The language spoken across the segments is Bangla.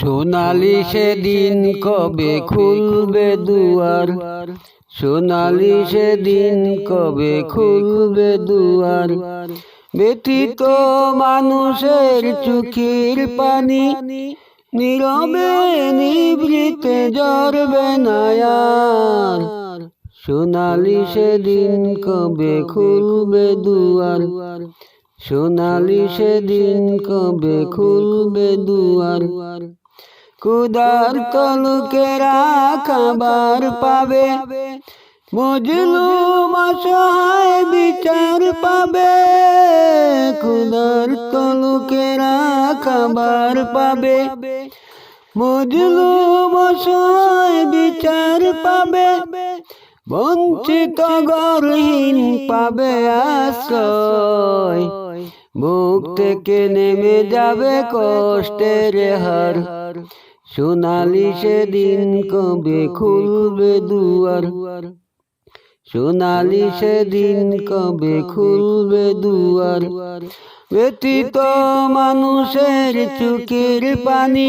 সোনালি সেদিন কবে খুলবে দুয়ার? সোনালি সেদিন কবে খুলবে দুয়ার? ব্যতীত মানুষের চোখের পানি নীরবে নিবৃতে জরবে নায়ার। সোনালি সেদিন কবে খুলবে দুয়ার? সোনালি সেদিন কবে খুলবে দুয়ার? কুদার তলুকেরা খাবার পাবে। বুঝলু অসহায় বিচার পাবে। কুদার তলুকেরা খাবার পাবে। বুঝলু অসহায় বিচার পাবে। বঞ্চিত গরহীন পাবে আশ্রয়। বুক থেকে নেমে যাবে কষ্টের হার। সোনালি সেদিন কবে খুলবে দুয়ার? সোনালি সেদিন কবে খুলবে দুয়ার? ব্যতীত মানুষের চুকের পানি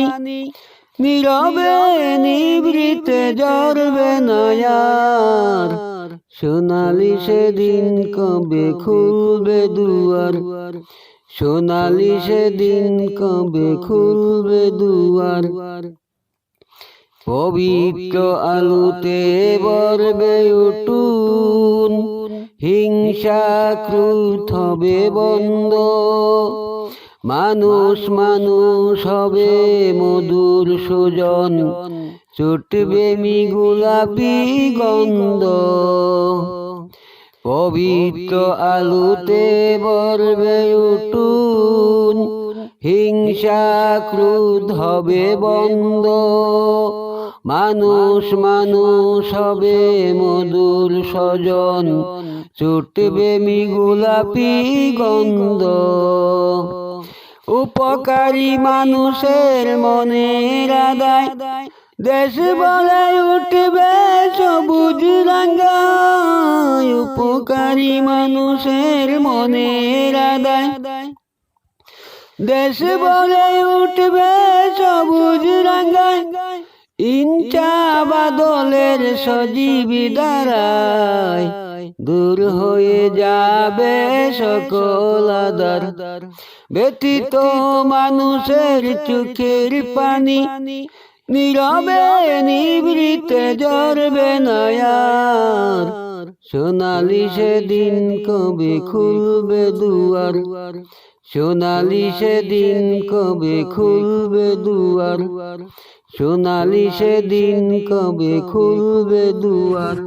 নীরবে নিবৃতে জরবে নয়ার। সোনালি সেদিন কবে খুলবে দুয়ার? সোনালি সেদিন কবে খুলবে দুয়ার? পবিত্র আলুতে বরবে উটুন হিংসা ক্রুত হবে বন্ধ। মানুষ মানুষ হবে মধুর সুজন। ছুটবে মি গোলাপি গন্ধ। পবিত্র আলুতে বরবে উঠুন, হিংসা ক্রুদ হবে বন্ধ। মানুষ মানুষ হবে মধুর স্বজন, ছুটবে মি গোলাপি গন্ধ। উপকারী মানুষের মনের আদায়, দেশ বলে উঠবে সবুজ রাঙ্গায় উপকারী মানুষের মনের আদায়। দেশ বলে উঠবে সবুজ রাঙ্গায় ইনচা বাদলের সজীবী দ্বারায়। দূর হয়ে যাবে সকল আদার। ব্যতীত মানুষের চোখের পানি নীরবে নিবৃতে জরবে নয়ার। সোনালি সেদিন কবে খুলবে দুয়ার? সোনালি সেদিন কবে খুলবে দুয়ার? সোনালি সেদিন কবে খুলবে দুয়ার?